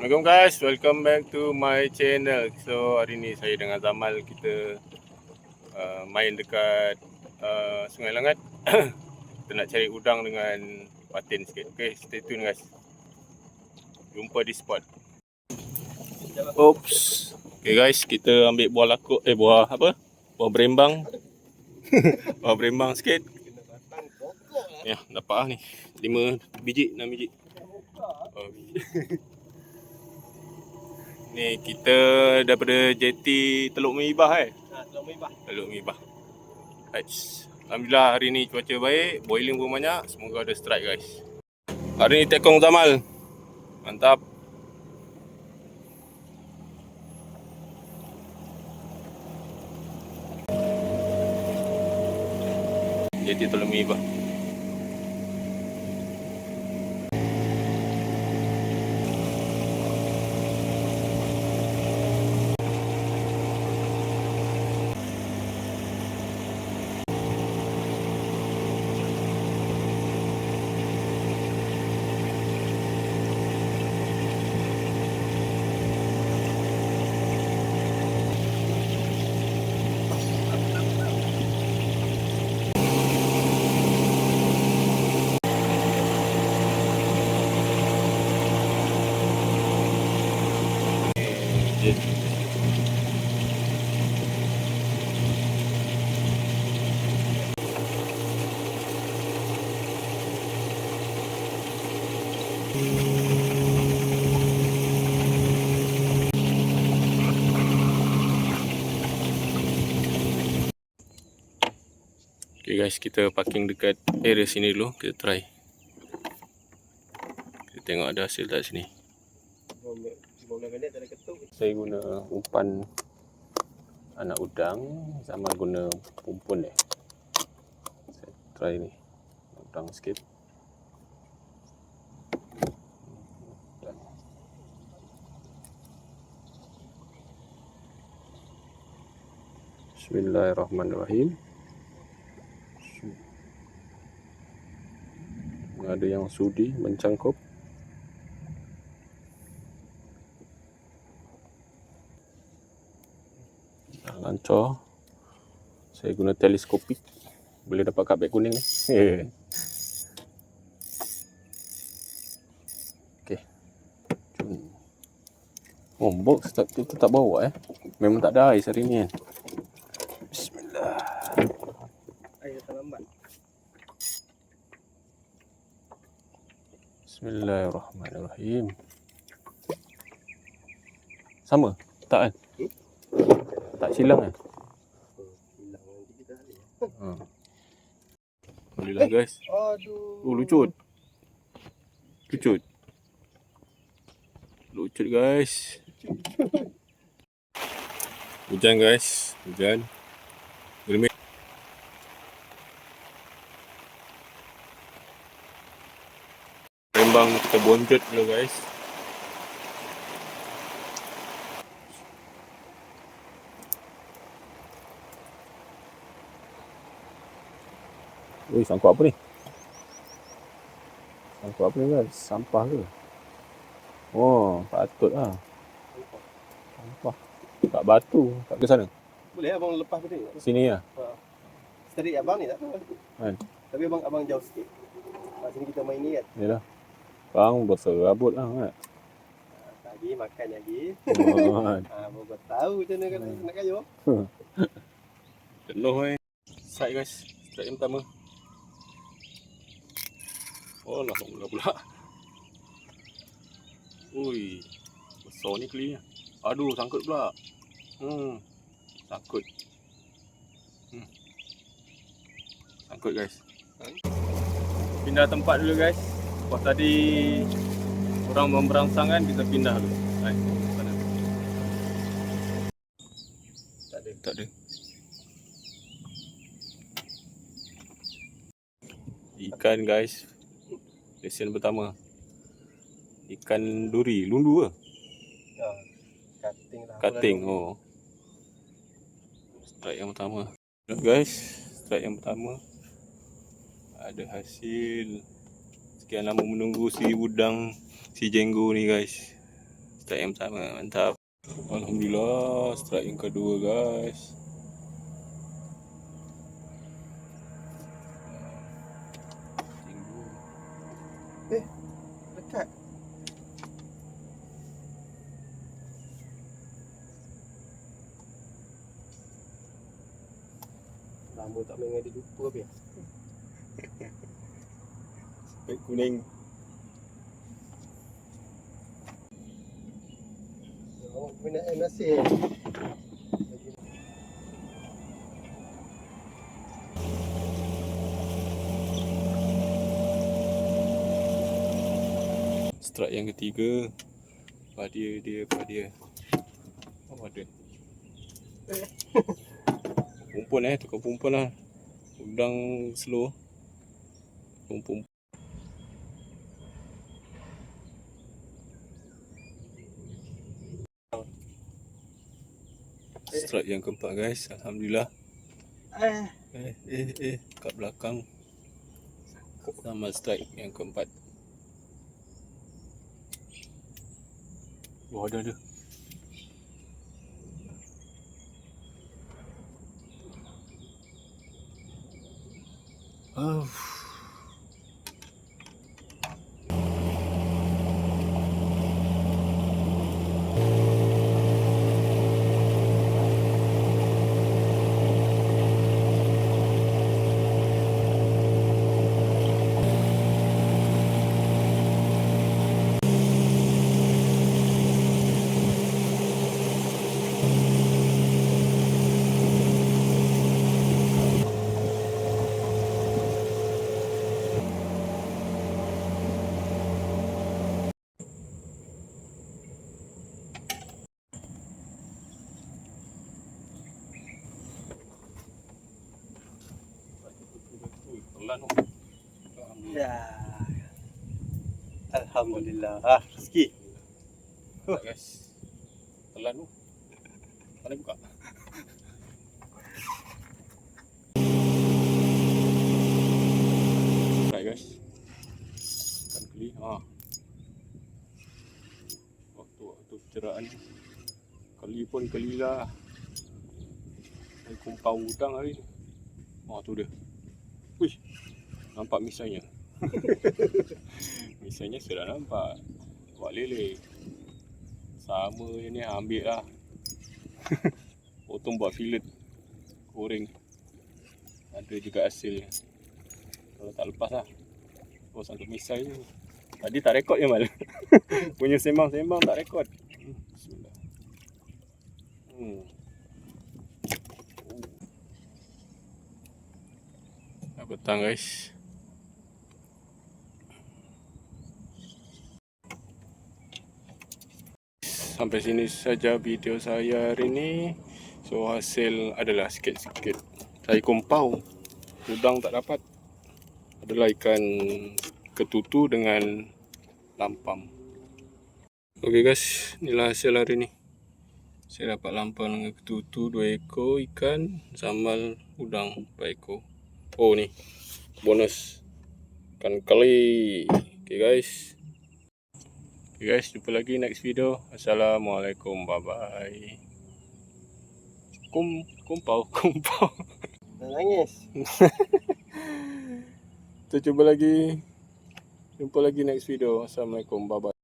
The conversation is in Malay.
Assalamualaikum guys, welcome back to my channel. So hari ni saya dengan Zamal kita uh, main dekat uh, Sungai Langat. kita nak cari udang dengan patin sikit. Okay, stay tune guys. Jumpa di spot. Oops. Okay guys, kita ambil buah lakuk eh buah apa? Buah berembang. buah berembang sikit. Ya, dapat ah ni. 5 biji, 6 biji. Oh, biji. Ni kita daripada jeti Teluk Mibah eh. Ha, Teluk Mibah. Teluk Mibah. Right. Alhamdulillah hari ni cuaca baik, boiling pun banyak. Semoga ada strike guys. Hari ni tekong Zamal. Mantap. Jeti Teluk Mibah. Guys, kita parking dekat area sini dulu. Kita try. Kita tengok ada hasil tak sini. 15 minit tak ada ketuk. Saya guna umpan anak udang. Zaman guna pumpun eh. Saya try ni. Udang sikit. Bismillahirrahmanirrahim. Ada yang sudi mencangkup. Lancar. Saya guna teleskopik. Boleh dapat kabel kuning ni. Oh, box tak, tu tak bawa eh. Memang tak ada ais hari ni kan. Bismillah. Air datang lambat. Bismillahirrahmanirrahim. Sama? Tak kan? Tak silang kan? Ha. Alhamdulillah guys. Aduh. Oh lucut. Lucut. Lucut guys. Hujan guys. Hujan. Germit. Rembang kita bonjot dulu guys. Wih, sangkut apa ni? Sangkut apa ni guys? Sampah ke? Oh, patut lah. Sampah. Kat batu. Kat ke sana? Boleh abang lepas tadi. Sini lah. Sterik abang ni tak tahu. Kan? Tapi abang abang jauh sikit. Kat sini kita main ni kan. Yalah. Bang berserabut lah kan? Lagi makan lagi. Oh, kan? Ha, abang kau tahu macam mana nak kayu. Penuh eh. Strike guys. Strike yang pertama. Oh lah mula pula. Ui. Besar ni keli. Aduh sangkut pula. Hmm. Sangkut. Hmm. Sangkut guys. Pindah tempat dulu guys. Lepas tadi orang memberangsang kan kita pindah dulu. Tak ada. Tak ada. Ikan guys. Lesen pertama. Ikan duri, lundu ke? Ha. Cutting lah. Cutting. Oh. Strike yang pertama. Guys, strike yang pertama. Ada hasil. Sekian lama menunggu si udang si jenggo ni guys. strike yang pertama mantap Alhamdulillah strike yang kedua guys Dekat. Rambut tak main ada lupa apa Strike kuning. Awak minat air nasi eh? strike yang ketiga apa dia dia apa dia oh ada Pumpun eh tukar pumpun lah. Udang slow. Pumpun Strike yang keempat guys. Alhamdulillah. Eh, Eh eh eh. Kat belakang. Sama strike yang keempat. Oh ada ada. Oh. Pelan tu. ya. Alhamdulillah. Ah, rezeki. Tak guys. Pelan tu. Mana buka? Right guys. Kan keli. Ha. Waktu waktu pencerahan. Keli pun keli lah. Saya kumpau udang hari ni. Oh tu dia. Wih. Nampak misalnya. misalnya sudah nampak. Buat lele. Sama je ni ambil lah. Potong buat fillet. Goreng. Ada juga hasilnya. Kalau tak lepas lah. Oh sangkut misai je. Tadi tak rekod je mal. Punya sembang-sembang tak rekod. Bismillah. Hmm. Petang guys. Sampai sini saja video saya hari ini. So hasil adalah sikit-sikit. Saya kumpau. Udang tak dapat. Adalah ikan ketutu dengan lampam. Okey guys, inilah hasil hari ini. Saya dapat lampam dengan ketutu 2 ekor ikan, sambal udang 4 ekor. Oh ni, bonus ikan keli. Okey guys. Okay guys, jumpa lagi next video. Assalamualaikum. Bye bye. Kum kumpau, kumpau. Nangis. Kita cuba lagi. Jumpa lagi next video. Assalamualaikum. Bye bye.